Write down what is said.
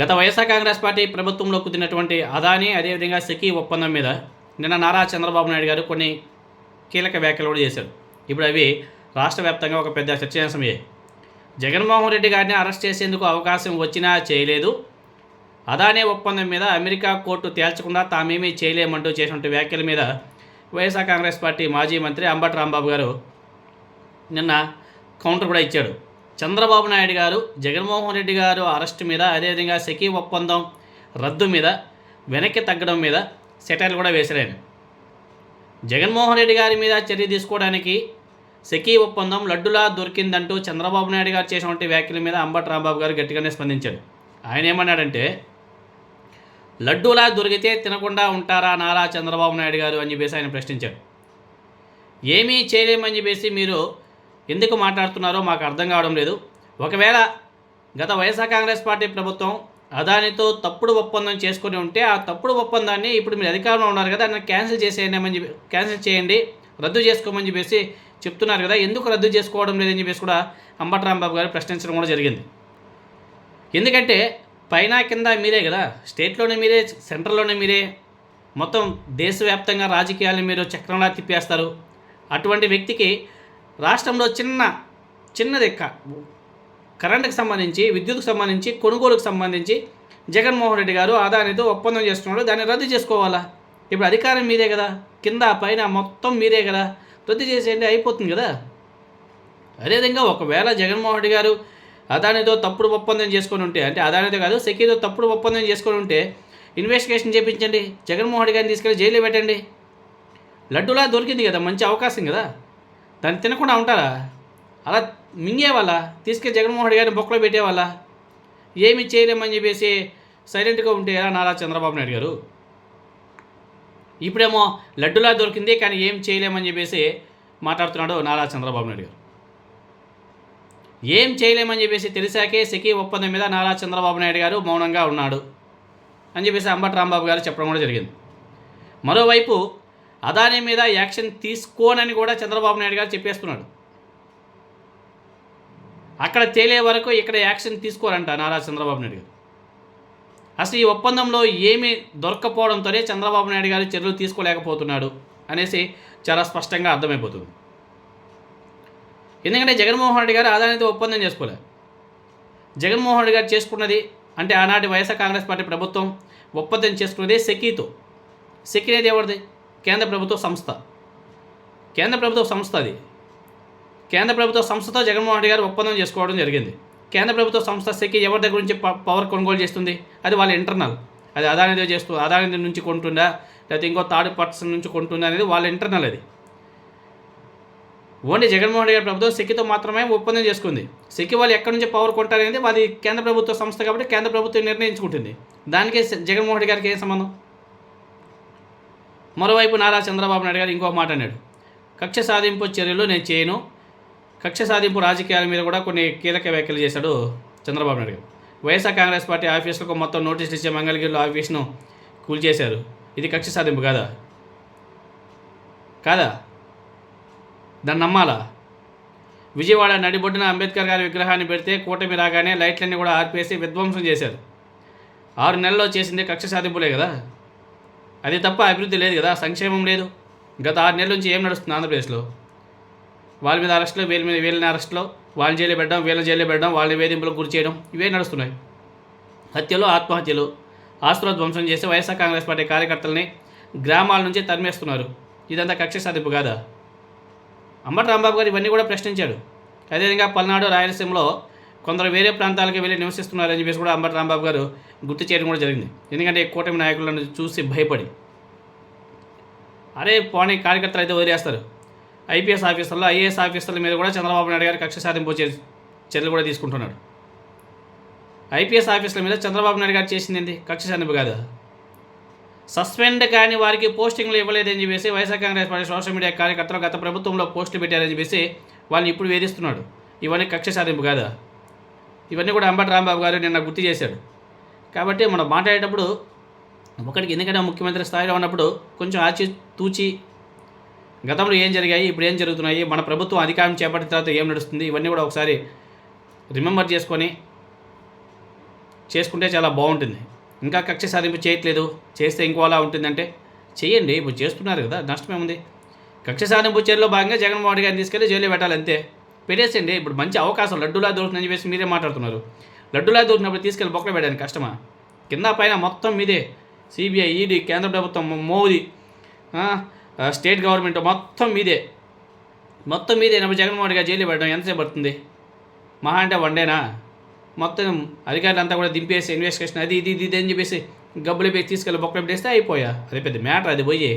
గత వైఎస్ఆర్ కాంగ్రెస్ పార్టీ ప్రభుత్వంలో కుదిరినటువంటి అదాని అదేవిధంగా సెకీ ఒప్పందం మీద నిన్న నారా చంద్రబాబు నాయుడు గారు కొన్ని కీలక వ్యాఖ్యలు కూడా చేశారు. ఇప్పుడు అవి రాష్ట్ర వ్యాప్తంగా ఒక పెద్ద చర్చాంశమయ్యాయి జగన్మోహన్ రెడ్డి గారిని అరెస్ట్ చేసేందుకు అవకాశం వచ్చినా చేయలేదు. అదానే ఒప్పందం మీద అమెరికా కోర్టు తేల్చకుండా తామేమీ చేయలేమంటూ చేసినటువంటి వ్యాఖ్యల మీద వైఎస్ఆర్ కాంగ్రెస్ పార్టీ మాజీ మంత్రి అంబటి రాంబాబు గారు నిన్న కౌంటర్ కూడా ఇచ్చాడు. చంద్రబాబు నాయుడు గారు జగన్మోహన్ రెడ్డి గారు అరెస్ట్ మీద అదేవిధంగా సెకీ ఒప్పందం రద్దు మీద వెనక్కి తగ్గడం మీద సెటైల్ కూడా వేశారు జగన్మోహన్ రెడ్డి గారి మీద చర్య తీసుకోవడానికి సెకీ ఒప్పందం లడ్డులా దొరికిందంటూ చంద్రబాబు నాయుడు గారు చేసినటువంటి వ్యాఖ్యల మీద అంబటి రాంబాబు గారు గట్టిగానే స్పందించాడు. ఆయన ఏమన్నాడంటే లడ్డూలా దొరికితే తినకుండా ఉంటారా నారా చంద్రబాబు నాయుడు గారు? అని చెప్పేసి ఆయన ప్రశ్నించాడు. ఏమీ చేయలేమని చెప్పేసి మీరు ఎందుకు మాట్లాడుతున్నారో మాకు అర్థం కావడం లేదు. ఒకవేళ గత వైఎస్ఆర్ కాంగ్రెస్ పార్టీ ప్రభుత్వం అదానితో తప్పుడు ఒప్పందం చేసుకుని ఉంటే ఆ తప్పుడు ఒప్పందాన్ని ఇప్పుడు మీరు అధికారంలో ఉన్నారు కదా దాన్ని క్యాన్సిల్ చేసేయండి అని చెప్పి క్యాన్సిల్ చేయండి రద్దు చేసుకోమని చెప్పేసి చెప్తున్నారు కదా ఎందుకు రద్దు చేసుకోవడం లేదని చెప్పేసి కూడా అంబటి రాంబాబు గారు ప్రశ్నించడం కూడా జరిగింది. ఎందుకంటే పైన కింద మీరే కదా స్టేట్లోనే మీరే సెంట్రల్లోనే మీరే మొత్తం దేశవ్యాప్తంగా రాజకీయాలను మీరు చక్రంలా తిప్పేస్తారు. అటువంటి వ్యక్తికి రాష్ట్రంలో చిన్న చిన్నది క- కరెంటుకు సంబంధించి విద్యుత్కు సంబంధించి కొనుగోలుకు సంబంధించి జగన్మోహన్ రెడ్డి గారు ఆదానితో ఒప్పందం చేస్తున్నాడు దాన్ని రద్దు చేసుకోవాలా? ఇప్పుడు అధికారం మీదే కదా. కింద పైన మొత్తం మీరే కదా. రద్దు చేసేయండి అయిపోతుంది కదా. అదేవిధంగా ఒకవేళ జగన్మోహన్ రెడ్డి గారు అదానితో తప్పుడు ఒప్పందం చేసుకొని ఉంటే అంటే అదానితో కాదు సెకీతో తప్పుడు ఒప్పందం చేసుకొని ఉంటే ఇన్వెస్టిగేషన్ చేయించండి జగన్మోహన్ రెడ్డి గారిని తీసుకెళ్ళి జైల్లో పెట్టండి. లడ్డూలా దొరికింది కదా మంచి అవకాశం కదా. దాన్ని తినకుండా ఉంటారా? అలా మింగేవాళ్ళ? తీసుకెళ్ళి జగన్మోహన్ గారిని బొక్కలో పెట్టేవాళ్ళ? ఏమి చేయలేమని చెప్పేసి సైలెంట్గా ఉంటే ఎలా నారా చంద్రబాబు నాయుడు గారు? ఇప్పుడేమో లడ్డులా దొరికింది కానీ ఏం చేయలేమని చెప్పేసి మాట్లాడుతున్నాడు నారా చంద్రబాబు నాయుడు గారు. ఏం చేయలేమని చెప్పేసి తెలిసాకే సెకీ ఒప్పందం మీద నారా చంద్రబాబు నాయుడు గారు మౌనంగా ఉన్నాడు అని చెప్పేసి అంబటి రాంబాబు గారు చెప్పడం కూడా జరిగింది. మరోవైపు అదాని మీద యాక్షన్ తీసుకోనని కూడా చంద్రబాబు నాయుడు గారు చెప్పేస్తున్నాడు. అక్కడ తేలే వరకు ఇక్కడ యాక్షన్ తీసుకోరంట నారా చంద్రబాబు నాయుడు గారు. అసలు ఈ ఒప్పందంలో ఏమీ దొరకపోవడంతోనే చంద్రబాబు నాయుడు గారు చర్యలు తీసుకోలేకపోతున్నాడు అనేసి చాలా స్పష్టంగా అర్థమైపోతుంది. ఎందుకంటే జగన్మోహన్ రెడ్డి గారు ఆదానితో ఒప్పందం చేసుకోలే. జగన్మోహన్ రెడ్డి గారు చేసుకున్నది అంటే ఆనాటి వైఎస్ఆర్ కాంగ్రెస్ పార్టీ ప్రభుత్వం ఒప్పందం చేసుకున్నది సెకీతో. సెకీ అనేది ఎవరిది? కేంద్ర ప్రభుత్వ సంస్థ. కేంద్ర ప్రభుత్వ సంస్థ అది. కేంద్ర ప్రభుత్వ సంస్థతో జగన్మోహన్ రెడ్డి గారు ఒప్పందం చేసుకోవడం జరిగింది. కేంద్ర ప్రభుత్వ సంస్థ సెకి ఎవరి దగ్గర నుంచి ప- పవర్ కొనుగోలు చేస్తుంది? అది వాళ్ళ ఇంటర్నల్. అది అదానితో చేస్తూ అదాని నుంచి కొంటుందా? లేకపోతే ఇంకో థర్డ్ పర్సన్ నుంచి కొంటుందా అనేది వాళ్ళ ఇంటర్నల్ అది. ఓన్లీ జగన్మోహన్ రెడ్డి గారి ప్రభుత్వం సెక్కితో మాత్రమే ఒప్పందం చేసుకుంది. సెక్కి వాళ్ళు ఎక్కడి నుంచి పవర్ కొంటారనేది అది కేంద్ర ప్రభుత్వ సంస్థ కాబట్టి కేంద్ర ప్రభుత్వం నిర్ణయించుకుంటుంది. దానికి జగన్మోహన్ రెడ్డి గారికి ఏం సంబంధం? మరోవైపు నారా చంద్రబాబు నాయుడు గారు ఇంకో మాట అన్నాడు. కక్ష సాధింపు చర్యలు నేను చేయను. కక్ష సాధింపు రాజకీయాల మీద కూడా కొన్ని కీలక వ్యాఖ్యలు చేశాడు చంద్రబాబు నాయుడు గారు. వైఎస్ఆర్ కాంగ్రెస్ పార్టీ ఆఫీసులకు మొత్తం నోటీసులు ఇచ్చే మంగళగిరిలో ఆఫీస్ను కూల్చేశారు. ఇది కక్ష సాధింపు కాదా? కాదా? దాన్ని నమ్మాలా? విజయవాడ నడిబొడ్డున అంబేద్కర్ గారి విగ్రహాన్ని పెడితే కూటమి రాగానే లైట్లన్నీ కూడా ఆర్పేసి విధ్వంసం చేశారు. ఆరు నెలల్లో చేసింది కక్ష సాధింపులే కదా? అది తప్ప అభివృద్ధి లేదు కదా సంక్షేమం లేదు. గత ఆరు నెలల నుంచి ఏం నడుస్తుంది ఆంధ్రప్రదేశ్లో? వాళ్ళ మీద అరెస్ట్లో వీళ్ళ మీద వీళ్ళని అరెస్ట్లో వాళ్ళని జైలు పెట్టడం వీళ్ళని జైలు పెట్టడం వాళ్ళని వేధింపులకు గురి చేయడం ఇవే నడుస్తున్నాయి. హత్యలు ఆత్మహత్యలు ఆస్తుల ధ్వంసం చేసి వైఎస్ఆర్ కాంగ్రెస్ పార్టీ కార్యకర్తలని గ్రామాల నుంచి తరిమేస్తున్నారు. ఇదంతా కక్ష సాధింపు కాదా? అంబటి రాంబాబు గారు ఇవన్నీ కూడా ప్రశ్నించాడు. అదేవిధంగా పల్నాడు రాయలసీమలో కొందరు వేరే ప్రాంతాలకు వెళ్ళి నివసిస్తున్నారని చెప్పేసి కూడా అంబటి రాంబాబు గారు గుర్తు చేయడం కూడా జరిగింది. ఎందుకంటే ఈ కూటమి నాయకులను చూసి భయపడి. అరే పోనీ కార్యకర్తలు అయితే వదిలేస్తారు. ఐపీఎస్ ఆఫీసర్లు ఐఏఎస్ ఆఫీసర్ల మీద కూడా చంద్రబాబు నాయుడు గారు కక్ష సాధింపు చర్యలు కూడా తీసుకుంటున్నాడు. ఐపీఎస్ ఆఫీసర్ల మీద చంద్రబాబు నాయుడు గారు చేసింది ఏంటి కక్ష సాధింపు కాదా? సస్పెండ్ కాని వారికి పోస్టింగ్లు ఇవ్వలేదని చెప్పేసి YSR Congress party social media కార్యకర్తలు గత ప్రభుత్వంలో పోస్టులు పెట్టారని చెప్పేసి వాళ్ళని ఇప్పుడు వేధిస్తున్నాడు. ఇవన్నీ కక్ష సాధింపు కాదా? ఇవన్నీ కూడా అంబటి రాంబాబు గారు నిన్న గుర్తు చేశాడు. కాబట్టి మనం మాట్లాడేటప్పుడు ఒకటికి ఎందుకంటే ముఖ్యమంత్రి స్థాయిలో ఉన్నప్పుడు కొంచెం ఆచి తూచి గతంలో ఏం జరిగాయి ఇప్పుడు ఏం జరుగుతున్నాయి మన ప్రభుత్వం అధికారం చేపట్టిన తర్వాత ఏం నడుస్తుంది ఇవన్నీ కూడా ఒకసారి రిమెంబర్ చేసుకొని చేసుకుంటే చాలా బాగుంటుంది. ఇంకా కక్ష సాధింపు చేయట్లేదు చేస్తే ఇంకోలా ఉంటుందంటే చేయండి ఇప్పుడు చేస్తున్నారు కదా నష్టమేముంది? కక్ష సాధింపు చర్యలో భాగంగా జగన్మోహన్ రెడ్డి గారిని తీసుకెళ్ళి జైల్లో పెట్టాలి అంతే పెట్టేసండి ఇప్పుడు మంచి అవకాశం. లడ్డూలా దొరుకుతుందని చెప్పేసి మీరే మాట్లాడుతున్నారు. లడ్డూలా దొరికినప్పుడు తీసుకెళ్ళి బొక్కలు పెట్టడానికి కష్టమా? కింద పైన మొత్తం మీదే. సిబిఐ ఈడీ కేంద్ర ప్రభుత్వం మోదీ స్టేట్ గవర్నమెంట్ మొత్తం మీదే. మొత్తం మీదే. నప్పుడు జగన్మోహన్ రెడ్డి గారు జైలు పెట్టడం ఎంతసేపు పడుతుంది? మహా అంటే వన్ డేనా? మొత్తం అధికారులంతా కూడా దింపేసి ఇన్వెస్టిగేషన్ అది ఇది ఇది ఇది అని చెప్పేసి గబ్బులు పోయి తీసుకెళ్ళి బొక్కలు పెట్టేస్తే అయిపోయా? అది పెద్ద మ్యాటర్ అది పోయి.